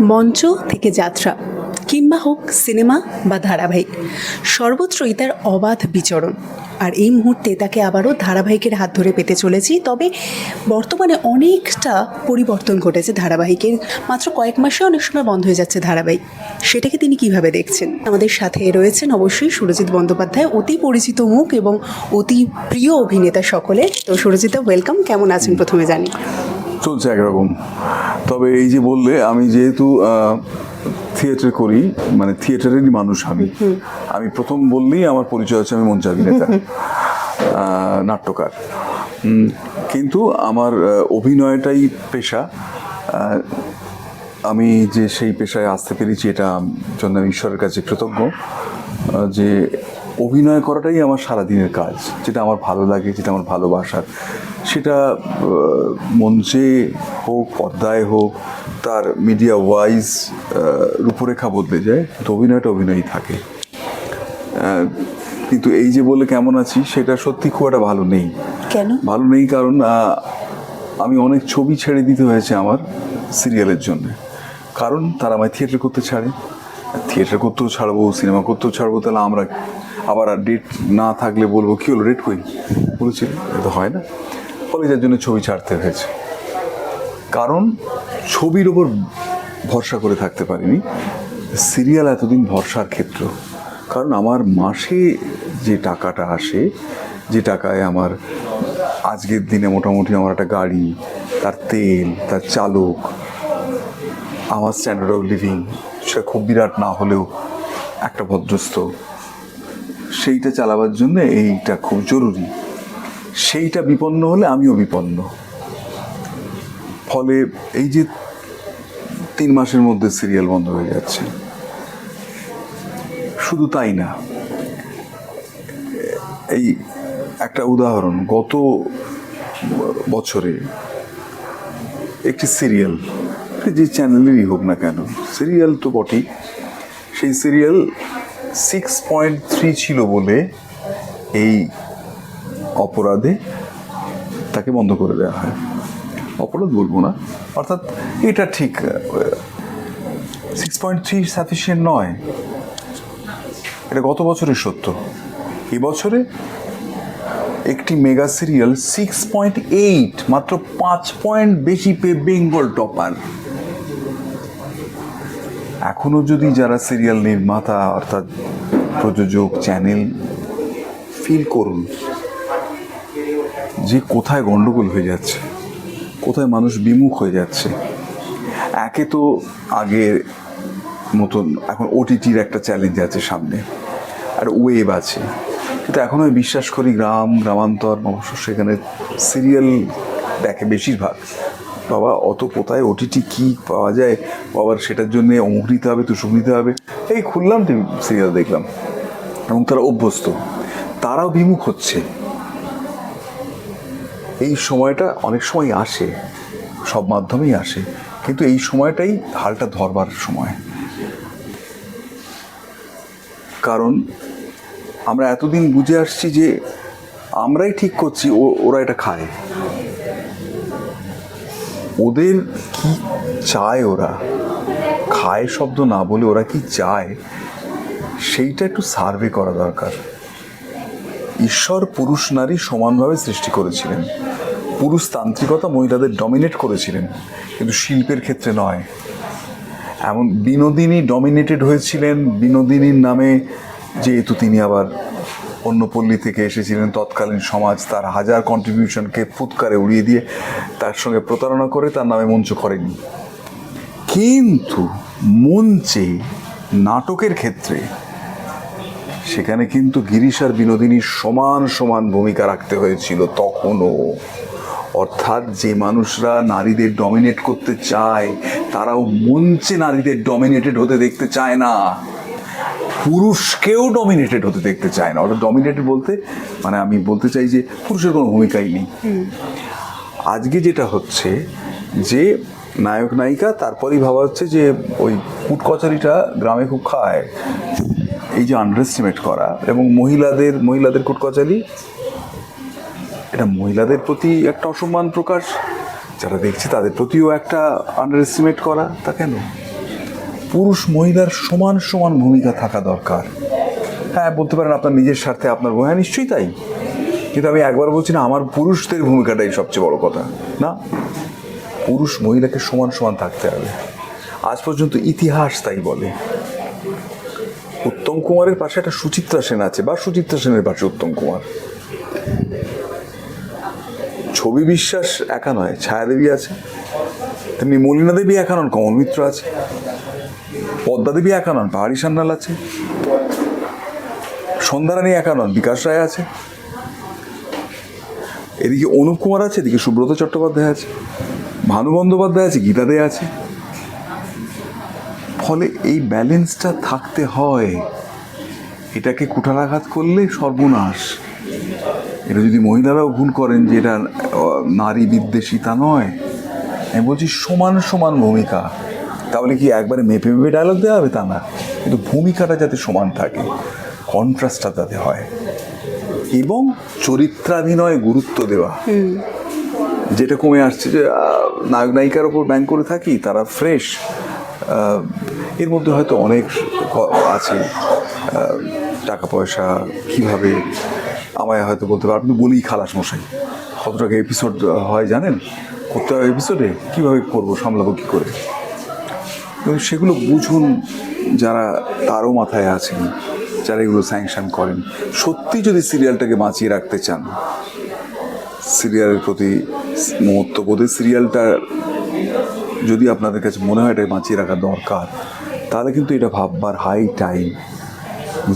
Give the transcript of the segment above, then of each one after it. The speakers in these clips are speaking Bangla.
মঞ্চ থেকে যাত্রা, কিংবা হোক সিনেমা বা ধারাবাহিক সর্বত্রই তার অবাধ বিচরণ। আর এই মুহূর্তে তাকে আবারও ধারাবাহিকের হাত ধরে পেতে চলেছি, তবে বর্তমানে অনেকটা পরিবর্তন ঘটেছে ধারাবাহিকের। মাত্র কয়েক মাসে অনেক সময় বন্ধ হয়ে যাচ্ছে ধারাবাহিক। সেটাকে তিনি কীভাবে দেখছেন? আমাদের সাথে রয়েছেন অবশ্যই সুরজিৎ বন্দ্যোপাধ্যায়, অতি পরিচিত মুখ এবং অতি প্রিয় অভিনেতা সকলে। তো সুরজিৎ ওয়েলকাম কেমন আছেন প্রথমে জানি। চলছে একরকম। তবে এই যে বললে আমি যেহেতু থিয়েটার করি মানে থিয়েটারেরই মানুষ আমি। আমি প্রথম বললেই আমার পরিচয় হচ্ছে আমি মঞ্চ অভিনেতা নাট্যকার। কিন্তু আমার অভিনয়টাই পেশা। আমি যে সেই পেশায় আসতে পেরেছি এটা জন্য আমি ঈশ্বরের কাছে কৃতজ্ঞ। যে অভিনয় করাটাই আমার সারাদিনের কাজ যেটা আমার ভালো লাগে যেটা আমার ভালোবাসার। সেটা মঞ্চে হোক পর্দায় হোক তার মিডিয়া ওয়াইজ রূপরেখা বদলে যায় তো অভিনয়টা অভিনয়ই থাকে। কিন্তু এই যে বলে কেমন আছি সেটা সত্যি খুব একটা ভালো নেই। কেন? ভালো নেই কারণ আমি অনেক ছবি ছেড়ে দিতে হয়েছে আমার সিরিয়ালের জন্য। কারণ তারা আমায় থিয়েটার করতে ছাড়ে। থিয়েটার করতেও ছাড়বো সিনেমা করতেও ছাড়বো তাহলে আমরা আবার আর ডেট না থাকলে বলব, কী হলো ডেট কই বলেছিল তো হয় না। ফলে যার জন্য ছবি ছাড়তে হয়েছে। কারণ ছবির ওপর ভরসা করে থাকতে পারিনি। সিরিয়াল এতদিন ভরসার ক্ষেত্র। কারণ আমার মাসে যে টাকাটা আসে, যে টাকায় আমার আজকের দিনে মোটামুটি আমার একটা গাড়ি, তার তেল, তার চালক, আমার স্ট্যান্ডার্ড অফ লিভিং সেটা খুব বিরাট না হলেও একটা ভদ্রস্থ সেইটা চালাবার জন্য এইটা খুব জরুরি। সেইটা বিপন্ন হলে আমিও বিপন্ন। ফলে এই যে তিন মাসের মধ্যে সিরিয়াল বন্ধ হয়ে যাচ্ছে। শুধু তাই না, এই একটা উদাহরণ, গত বছরে একটি সিরিয়াল, যে চ্যানেলেরই হোক না কেন, সিরিয়াল তো বটেই, সেই সিরিয়াল সিক্স পয়েন্ট থ্রি ছিল বলে এই অপরাধে তাকে বন্ধ করে দেওয়া হয়। অপরাধ বলব না। অর্থাৎ এটা ঠিক সিক্স পয়েন্ট থ্রি সাফিসিয়েন্ট নয়। এটা গত বছরের সত্য। এবছরে একটি mega serial six point eight মাত্র পাঁচ পয়েন্ট বেশি পে বেঙ্গল টপার এখনও যদি যারা সিরিয়াল নির্মাতা অর্থাৎ প্রযোজক চ্যানেল ফিল করুন, যে কোথায় গন্ডগোল হয়ে যাচ্ছে, কোথায় মানুষ বিমুখ হয়ে যাচ্ছে, একে তো আগের মতন এখন ওটিটির একটা চ্যালেঞ্জ আছে সামনে, আর ওয়েব আছে। কিন্তু এখন আমি বিশ্বাস করি গ্রাম, গ্রামান্তর, অবশ্য সেখানে সিরিয়াল দেখে বেশিরভাগ। বাবা, অত কোথায় ওটিটি কি পাওয়া যায়? বাবার সেটার জন্য অমুক নিতে হবে তুসুক নিতে হবে। এই খুললাম টিভি সিরিয়াল দেখলাম। এবং তারা অভ্যস্ত। তারাও বিমুখ হচ্ছে। এই সময়টা অনেক সময় আসে। সব মাধ্যমেই আসে। কিন্তু এই সময়টাই হালটা ধরবার সময়। কারণ আমরা এতদিন বুঝে আসছি যে আমরাই ঠিক করছি, ও, ওরা এটা খায়। ওদের কি চায় ওরা? খায় শব্দ না বলে ওরা কি চায়? সেইটা একটু সার্ভে করা দরকার। ঈশ্বর পুরুষ নারী সমানভাবে সৃষ্টি করেছিলেন। পুরুষতান্ত্রিকতা মহিলাদের ডমিনেট করেছিলেন। কিন্তু শিল্পের ক্ষেত্রে নয়। এমন বিনোদিনী ডমিনেটেড হয়েছিলেন। বিনোদিনীর নামে যেহেতু তিনি আবার অন্য পল্লী থেকে এসেছিলেন। তৎকালীন সমাজ তার হাজার কন্ট্রিবিউশনকে ফুৎকারে উড়িয়ে দিয়ে তার সঙ্গে প্রতারণা করে তার নামে মঞ্চ করেনি। কিন্তু মঞ্চে নাটকের ক্ষেত্রে সেখানে কিন্তু গিরিশ আর বিনোদিনীর সমান সমান ভূমিকা রাখতে হয়েছিল তখনও। অর্থাৎ যে মানুষরা নারীদের ডমিনেট করতে চায়, তারাও মঞ্চে নারীদের ডমিনেটেড হতে দেখতে চায় না। পুরুষকেও ডমিনেটেড হতে দেখতে চায় না। অর্থাৎ ডমিনেটেড বলতে মানে আমি বলতে চাই যে পুরুষের কোনো ভূমিকাই নেই। আজকে যেটা হচ্ছে, যে নায়ক নায়িকা, তারপরেই ভাবা হচ্ছে যে ওই কুট কচারিটা গ্রামে খুব খায়। এই যে আন্ডার এস্টিমেট করা এবং মহিলাদের মহিলাদের কুট কচারি এটা মহিলাদের প্রতি একটা অসম্মান প্রকাশ, যারা দেখছে তাদের প্রতিও একটা আন্ডার এস্টিমেট করা, তা কেন? পুরুষ মহিলার সমান সমান ভূমিকা থাকা দরকার। হ্যাঁ বলতে পারেন আপনার নিজের স্বার্থে আপনার হ্যাঁ নিশ্চয়ই তাই। কিন্তু আমি একবার বলছি না, আমার পুরুষদের ভূমিকাটাই সবচেয়ে বড় কথা, না? পুরুষ মহিলাকে সমান সমান থাকতে হবে। আজ পর্যন্ত ইতিহাস তাই বলে। উত্তম কুমারের পাশে একটা সুচিত্রা সেন আছে, বা সুচিত্রা সেনের পাশে উত্তম কুমার। ছবি বিশ্বাস একা নয়, ছায়াদেবী আছে, তেমনি মলিনা দেবী একা নন, কমল মিত্র আছে। পদ্মা দেবী একা নন, পাহাড়ি সান্যাল আছে। সন্ধ্যারানী একা নন, বিকাশ রায় আছে। এদিকে অনুপ কুমার আছে, এদিকে সুব্রত চট্টোপাধ্যায় আছে। ভানু বন্দ্যোপাধ্যায় আছে, গীতা দে আছে। ফলে এই ব্যালেন্সটা থাকতে হয়। এটাকে কুঠারাঘাত করলে সর্বনাশ। এটা যদি মহিলারাও ভুল করেন যে এটা নারী বিদ্বেষী তা নয়। আমি বলছি সমান সমান ভূমিকা। তাহলে কি একবারে মেপে মেপে ডায়লগ দেওয়া হবে? তা না। কিন্তু ভূমিকাটা যাতে সমান থাকে কন্ট্রাস্টটা যাতে হয় এবং চরিত্রাভিনয়ে গুরুত্ব দেওয়া। যেটা কমে আসছে যে নায়ক নায়িকার ওপর ব্যাংক করে থাকি তারা ফ্রেশ এর মধ্যে হয়তো অনেক আছে টাকা পয়সা কীভাবে আমায় হয়তো বলতে পারবেন আপনি বলেই খালাস মশাই। কত টাকা এপিসোড হয় জানেন? করতে হয় এপিসোডে কীভাবে করব সামলাবো কী করে? কিন্তু সেগুলো বুঝুন যারা তারও মাথায় আছেন, যারা এগুলো স্যাংশন করেন। সত্যি যদি সিরিয়ালটাকে বাঁচিয়ে রাখতে চান, সিরিয়ালের প্রতি মহত্ববোধে সিরিয়ালটা যদি আপনাদের কাছে মনে হয় এটা বাঁচিয়ে রাখা দরকার, তাহলে কিন্তু এটা ভাববার হাই টাইম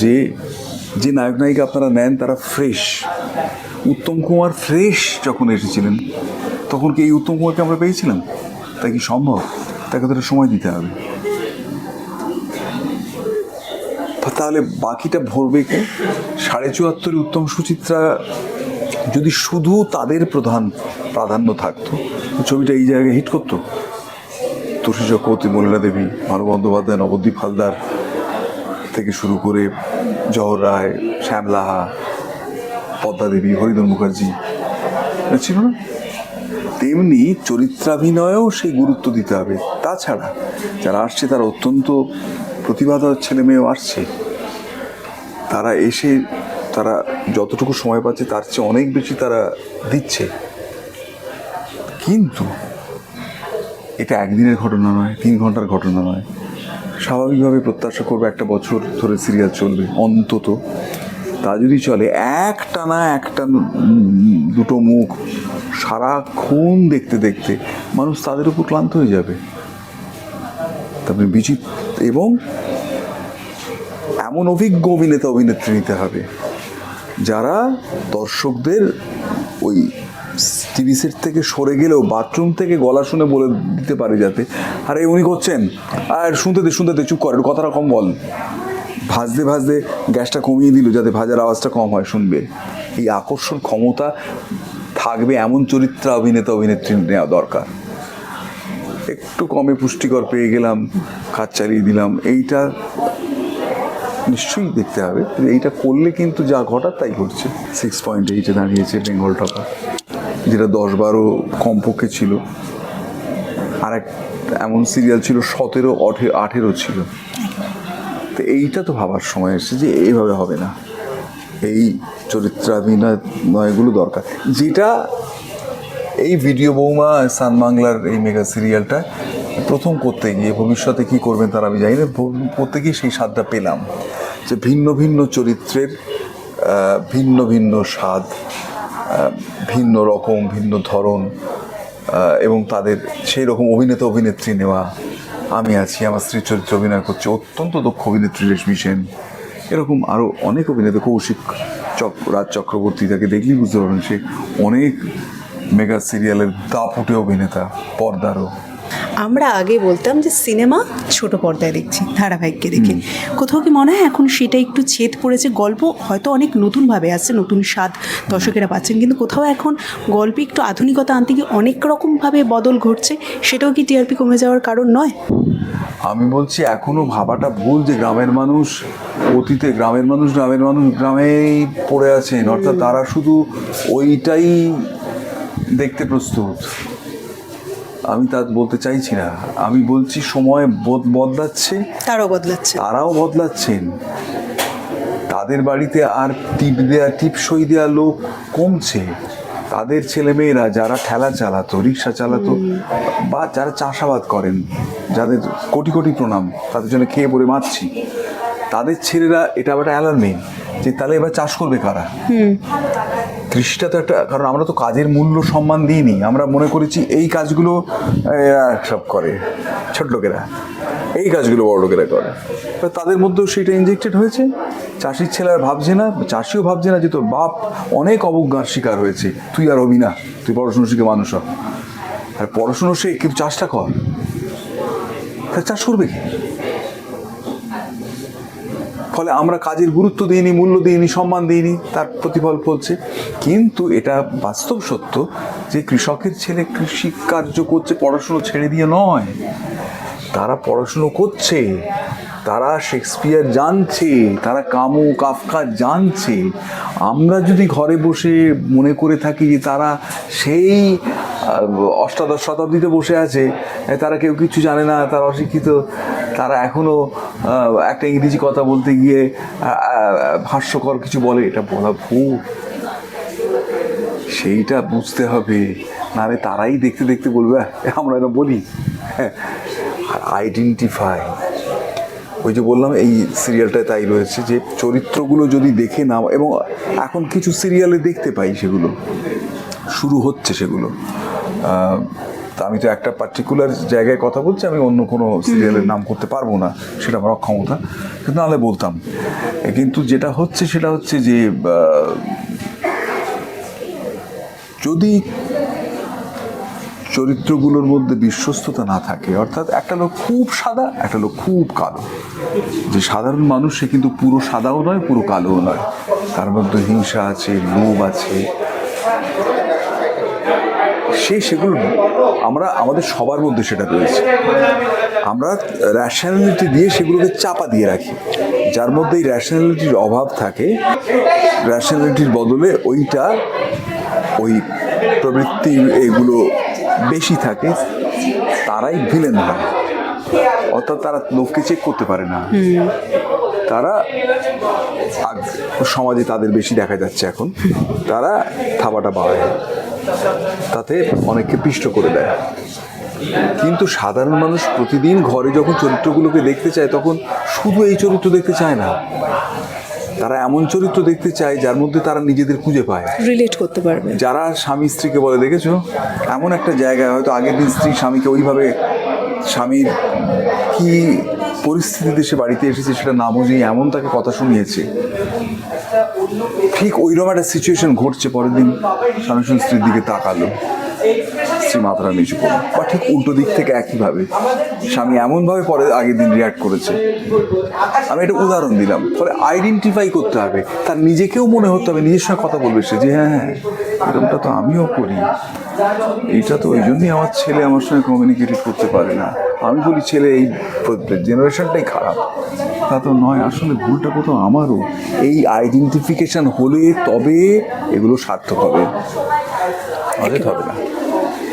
যে যে নায়ক নায়িকা আপনারা নেন তারা ফ্রেশ উত্তম কুমার ফ্রেশ যখন এসেছিলেন, তখন কি এই উত্তম কুমারকে আমরা পেয়েছিলাম? তা কি সম্ভব? তাকে তো সময় দিতে হবে। তাহলে বাকিটা ভরবে কে? সাড়ে চুয়াত্তরে উত্তম সুচিত্রা যদি শুধু তাদের প্রধান প্রাধান্য থাকতো, ছবিটা এই জায়গায় হিট করতো? তুলসী চক্রবর্তী মলিনা দেবী ভানু বন্দ্যোপাধ্যায়, নবদ্বীপ হালদার থেকে শুরু করে জহর রায়, শ্যামলাহা, পদ্মা দেবী হরিধর মুখার্জি ছিল না? তেমনি চরিত্রাভিনয়েও সেই গুরুত্ব দিতে হবে। তাছাড়া যারা আসছে তারা অত্যন্ত প্রতিভাধর ছেলে মেয়েও আসছে। তারা এসে তারা যতটুকু সময় পাচ্ছে তার চেয়ে অনেক বেশি তারা দিচ্ছে। কিন্তু এটা একদিনের ঘটনা নয়, তিন ঘণ্টার ঘটনা নয়। স্বাভাবিকভাবে প্রত্যাশা করবে একটা বছর ধরে সিরিয়াল চলবে, অন্তত। তা যদি চলে এক টানা একটা দুটো মুখ সারাক্ষণ দেখতে দেখতে মানুষ তাদের উপর ক্লান্ত হয়ে যাবে। তারপরে বিচিত্র এবং এমন অভিজ্ঞ অভিনেতা, অভিনেত্রী নিতে হবে যারা দর্শকদের ওই টিভি সেট থেকে সরে গেলেও, বাথরুম থেকে গলা শুনে বলে দিতে পারে যাতে, আরে উনি করছেন, আর শুনতে দে শুনতে দে, চুপ কর কথাটা কম বল। ভাজতে ভাজতে গ্যাসটা কমিয়ে দিল যাতে ভাজার আওয়াজটা কম হয়, শুনবে। এই আকর্ষণ ক্ষমতা থাকবে এমন চরিত্র অভিনেতা, অভিনেত্রী নেওয়া দরকার। একটু কমে পুষ্টিকর পেয়ে গেলাম কাজ চালিয়ে দিলাম, এইটা নিশ্চয়ই দেখতে হবে। এইটা করলে কিন্তু যা ঘটার তাই ঘটছে। সিক্স পয়েন্ট এইটে দাঁড়িয়েছে বেঙ্গল টপার যেটা দশ বারো কমপক্ষে ছিল। আর এক, এমন সিরিয়াল ছিল সতেরো আঠেরো ছিল। তো এইটা তো ভাবার সময় এসেছে যে এইভাবে হবে না। এই চরিত্রাভিনয়গুলো দরকার। যেটা এই ভিডিও বৌমা, সান বাংলার এই মেগা সিরিয়ালটা প্রথম করতে গিয়ে ভবিষ্যতে কি করবেন তারা আমি জানি না করতে গিয়ে সেই স্বাদটা পেলাম। যে ভিন্ন ভিন্ন চরিত্রের ভিন্ন ভিন্ন স্বাদ ভিন্ন রকম, ভিন্ন ধরন এবং তাদের সেই রকম অভিনেতা অভিনেত্রী নেওয়া আমি আছি, আমার স্ত্রী চরিত্রে অভিনয় করছে, অত্যন্ত দক্ষ অভিনেত্রী রেশমি সেন। এরকম আরও অনেক অভিনেতা, কৌশিক চক, রাজ চক্রবর্তী তাকে দেখলেই বুঝতে পারবেন সে অনেক মেগা সিরিয়ালের দাপুটে অভিনেতা, পর্দারও। আমরা আগে বলতাম যে সিনেমা ছোট পর্দায় দেখছি ধারাবাহিককে দেখে। কোথাও কি মনে হয় এখন সেটা একটু ছেদ পড়েছে? গল্প হয়তো অনেক নতুনভাবে আসছে নতুন স্বাদ দর্শকেরা পাচ্ছেন কিন্তু কোথাও এখন গল্পে একটু আধুনিকতা আনতে গিয়ে অনেক রকমভাবে বদল ঘটছে সেটাও কি টিআরপি কমে যাওয়ার কারণ নয়? আমি বলছি এখনও ভাবাটা ভুল যে গ্রামের মানুষ অতীতে গ্রামের মানুষ গ্রামের মানুষ গ্রামেই পড়ে আছেন অর্থাৎ তারা শুধু ওইটাই দেখতে প্রস্তুত। আমি তা বলতে চাইছি না। আমি বলছি সময় বদ- বদলাচ্ছে তারাও বদলাচ্ছে। তারাও বদলাচ্ছেন। তাদের বাড়িতে আর টিপ দেয়া টিপসই দেওয়া লোক কমছে। তাদের ছেলেমেয়েরা যারা ঠেলা চালাতো রিক্সা চালাতো বা যারা চাষাবাদ করেন যাদের কোটি কোটি প্রণাম তাদের জন্য খেয়ে পড়ে মারছি তাদের ছেলেরা এটা আবার অ্যালার্মিং যে তাহলে এবার চাষ করবে কারা? কৃষিটা তো একটা, কারণ আমরা তো কাজের মূল্য সম্মান দিইনি। আমরা মনে করেছি এই কাজগুলো সব করে, ছোট লোকেরা। এই কাজগুলো বড় লোকেরা করে। তাদের মধ্যেও সেটা ইনজেক্টেড হয়েছে। চাষির ছেলে আর ভাবছে না, চাষিও ভাবছে না যে তোর বাপ অনেক অবজ্ঞার শিকার হয়েছে। তুই আর হবি না, তুই পড়াশুনো শিখে মানুষ হ। আর পড়াশুনো সে কিন্তু চাষটা কর। চাষ করবে কি? ফলে আমরা কাজের গুরুত্ব দিইনি, মূল্য দিইনি, সম্মান দিইনি, তার প্রতিফল ফলছে। কিন্তু এটা বাস্তব সত্য যে কৃষকের ছেলে কৃষি কার্য করছে, পড়াশুনো ছেড়ে দিয়ে নয়। তারা পড়াশুনো করছে, তারা শেক্সপিয়ার জানছে, তারা কামু কাফকা জানছে। আমরা যদি ঘরে বসে মনে করে থাকি যে তারা সেই অষ্টাদশ শতাব্দীতে বসে আছে তারা কেউ কিছু জানে না, তারা অশিক্ষিত। তারা এখনও একটা ইংরেজি কথা বলতে গিয়ে হাস্যকর কিছু বলে, এটা বলা ভুল। সেইটা বুঝতে হবে। নাহলে তারাই দেখতে দেখতে বলবে আমরা এটা বলি। আর আইডেন্টিফাই ওই যে বললাম, এই সিরিয়ালটায় তাই রয়েছে যে, চরিত্রগুলো যদি দেখে নাও, এবং এখন কিছু সিরিয়ালে দেখতে পাই সেগুলো, শুরু হচ্ছে সেগুলো। আমি তো একটা পার্টিকুলার জায়গায় কথা বলছি আমি অন্য কোনো সিরিয়ালের নাম করতে পারব না সেটা আমার অক্ষমতা। কিন্তু নাহলে বলতাম। কিন্তু যেটা হচ্ছে সেটা হচ্ছে যে যদি চরিত্রগুলোর মধ্যে বিশ্বস্ততা না থাকে অর্থাৎ একটা লোক খুব সাদা একটা লোক খুব কালো। যে সাধারণ মানুষ সে কিন্তু পুরো সাদাও নয় পুরো কালোও নয়। তার মধ্যে হিংসা আছে লোভ আছে। সে সেগুলো আমরা আমাদের সবার মধ্যে সেটা রয়েছে। আমরা র্যাশনালিটি দিয়ে সেগুলোকে চাপা দিয়ে রাখি। যার মধ্যে এই র্যাশনালিটির অভাব থাকে র্যাশনালিটির বদলে ওইটা ওই প্রবৃত্তি এগুলো বেশি থাকে, তারাই ভিলেন হয়। অর্থাৎ তারা লোককে চেক করতে পারে না। তারা সমাজে তাদের বেশি দেখা যাচ্ছে এখন। তারা থাবাটা বাড়ায়। তাতে অনেককে পিষ্ট করে দেয়। কিন্তু সাধারণ মানুষ প্রতিদিন ঘরে যখন চরিত্রগুলোকে দেখতে চায় তখন শুধু এই চরিত্র দেখতে চায় না। তারা এমন চরিত্র দেখতে চায় যার মধ্যে তারা নিজেদের খুঁজে পায়। রিলেট করতে পারবে। যারা স্বামী স্ত্রীকে বলে দেখেছ? এমন একটা জায়গায় হয়তো আগের দিন স্ত্রী স্বামীকে ওইভাবে স্বামীর কি পরিস্থিতিতে সে বাড়িতে এসেছে, সেটা না বুঝেই এমন তাকে কথা শুনিয়েছে। ঠিক ওইরকম একটা সিচুয়েশন ঘটছে, পরের দিন স্বামী স্ত্রীর দিকে তাকালো, স্ত্রী মাথাটা নিচু করল। বা ঠিক উল্টো দিক থেকে একইভাবে, স্বামী এমনভাবে পরে আগের দিন রিয়াক্ট করেছে। আমি একটা উদাহরণ দিলাম, ফলে আইডেন্টিফাই করতে হবে, তার নিজেকেও মনে হতে হবে, নিজের সঙ্গে কথা বলবে সে যে হ্যাঁ হ্যাঁ এরকমটা তো আমিও করি। এইটা তো ওই জন্যই আমার ছেলে আমার সঙ্গে কমিউনিকেট করতে পারে না। আমি বলি ছেলে এই জেনারেশনটাই খারাপ। তা তো নয়, আসলে ভুলটা কোথাও আমারও। এই আইডেন্টিফিকেশান হলে তবে এগুলো সার্থক হবে। অনেক হবে না।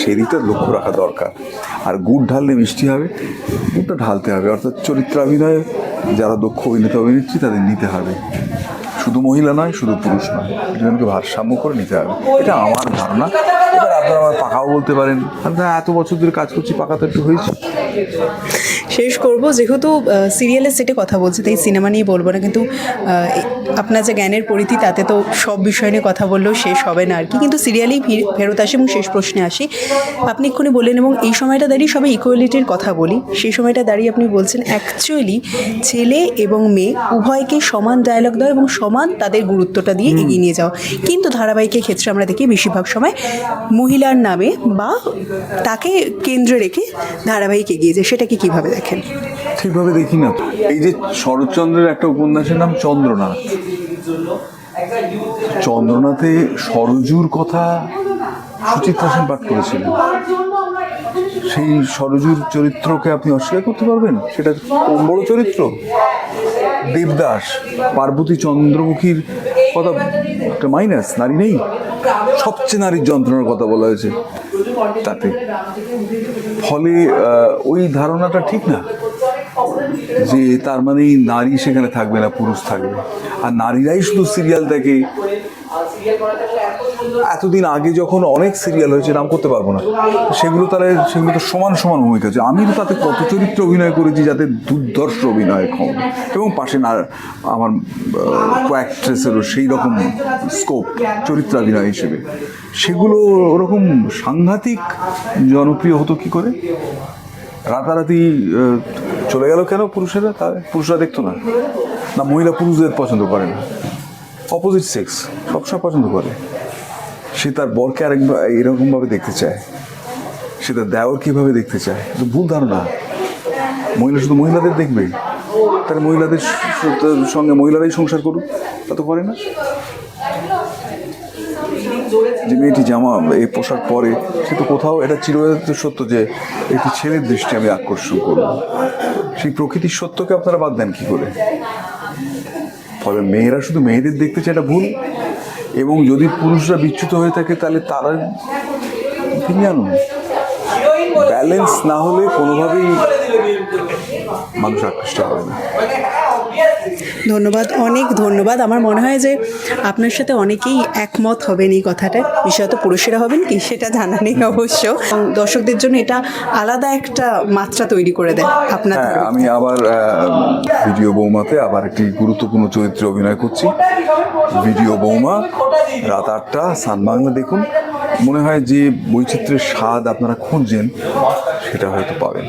সেই দিকটা লক্ষ্য রাখা দরকার। আর গুড় ঢাললে মিষ্টি হবে, গুড়টা ঢালতে হবে। অর্থাৎ চরিত্রাভিনয়ে যারা দক্ষ অভিনেতা, অভিনেত্রী, তাদের নিতে হবে। শুধু মহিলা নয়, শুধু পুরুষ নয়। দুজনকে ভারসাম্য করে নিতে হবে। এটা আমার ধারণা। এবার আপনারা আমার পাকাও বলতে পারেন। আমি এত বছর ধরে কাজ করছি পাকা তো একটু হয়েছে। শেষ করব। যেহেতু সিরিয়ালের সেটে কথা বলছি তাই সিনেমা নিয়ে বলব না। কিন্তু আপনার যে জ্ঞানের পরিধি তাতে তো সব বিষয় নিয়ে কথা বললেও শেষ হবে না আর কি। কিন্তু সিরিয়ালেই ফির- ফেরত আসি এবং শেষ প্রশ্নে আসি। আপনি এক্ষুনি বললেন এবং এই সময়টা দাঁড়িয়ে সবাই ইকুয়ালিটির কথা বলি। সেই সময়টা দাঁড়িয়ে আপনি বলছেন অ্যাকচুয়ালি ছেলে এবং মেয়ে উভয়কে সমান ডায়ালগ দেওয়া এবং সমান তাদের গুরুত্বটা দিয়ে এগিয়ে নিয়ে যাওয়া কিন্তু ধারাবাহিকের ক্ষেত্রে আমরা দেখি বেশিরভাগ সময় মহিলার নামে বা তাকে কেন্দ্রে রেখে ধারাবাহিক যায় সেটাকে কীভাবে দেখেন? ঠিকভাবে দেখি না। এই যে শরৎচন্দ্রের একটা উপন্যাসের নাম চন্দ্রনাথ। চন্দ্রনাথে সরজুর কথা সুচিত্রা সেন পাঠ করেছিলেন। সেই সরজুর চরিত্রকে আপনি অস্বীকার করতে পারবেন? সেটা কোন বড় চরিত্র? দেবদাস, পার্বতী চন্দ্রমুখীর কথা একটা মাইনাস নারী নেই? সবচেয়ে নারীর যন্ত্রণার কথা বলা হয়েছে। তাতে ফলে ওই ধারণাটা ঠিক না যে তার মানে নারী সেখানে থাকবে না, পুরুষ থাকবে। আর নারীরাই শুধু সিরিয়াল দেখে এতদিন আগে যখন অনেক সিরিয়াল হয়েছে, নাম করতে পারব না। সেগুলো তাহলে সেগুলো তো সমান সমান ভূমিকা আছে আমি তো তাতে কত চরিত্র অভিনয় করেছি যাতে দুর্ধর্ষ অভিনয় ক্ষম এবং পাশে না আমার অ্যাক্ট্রেসেরও সেই রকম স্কোপ চরিত্রাভিনয় হিসেবে। সেগুলো ওরকম সাংঘাতিক জনপ্রিয় হতো কি করে? রাতারাতি চলে গেল কেন পুরুষেরা? তা পুরুষরা দেখতো না। না, মহিলা পুরুষদের পছন্দ করে না। অপোজিট সেক্স সবসময় পছন্দ করে। সে তার বরকে আরেকবার এরকমভাবে দেখতে চায়। সে তার দেওর কীভাবে দেখতে চায়? তো ভুল ধারণা। মহিলা শুধু মহিলাদের দেখবে। তাহলে মহিলাদের সঙ্গে মহিলারাই সংসার করুক, তা তো করে না। যে মেয়েটি জামা এই পোশাক পরে, সে তো কোথাও, এটা চিরত সত্য যে একটি ছেলের দৃষ্টি আমি আকর্ষণ করব। সেই প্রকৃতির সত্যকে আপনারা বাদ দেন কি করে? ফলে মেয়েরা শুধু মেয়েদের দেখতে চায় ভুল। এবং যদি পুরুষরা বিচ্যুত হয়ে থাকে, তাহলে তারা তিনি আনুন ব্যালেন্স না হলে কোনোভাবেই মানুষ আকৃষ্ট হবে না। ধন্যবাদ অনেক ধন্যবাদ। আমার মনে হয় যে আপনার সাথে অনেকেই একমত হবেন এই কথাটা। বিশেষত পুরুষেরা হবেন কি সেটা জানা নেই অবশ্য। দর্শকদের জন্য এটা আলাদা একটা মাত্রা তৈরি করে দেয় আপনার হ্যাঁ আমি আবার ভিডিও বৌমাতে আবার একটি গুরুত্বপূর্ণ চরিত্রে অভিনয় করছি। ভিডিও বৌমা রাত আটটা সান বাংলা দেখুন। মনে হয় যে বৈচিত্র্যের স্বাদ আপনারা খুঁজছেন সেটা হয়তো পাবেন।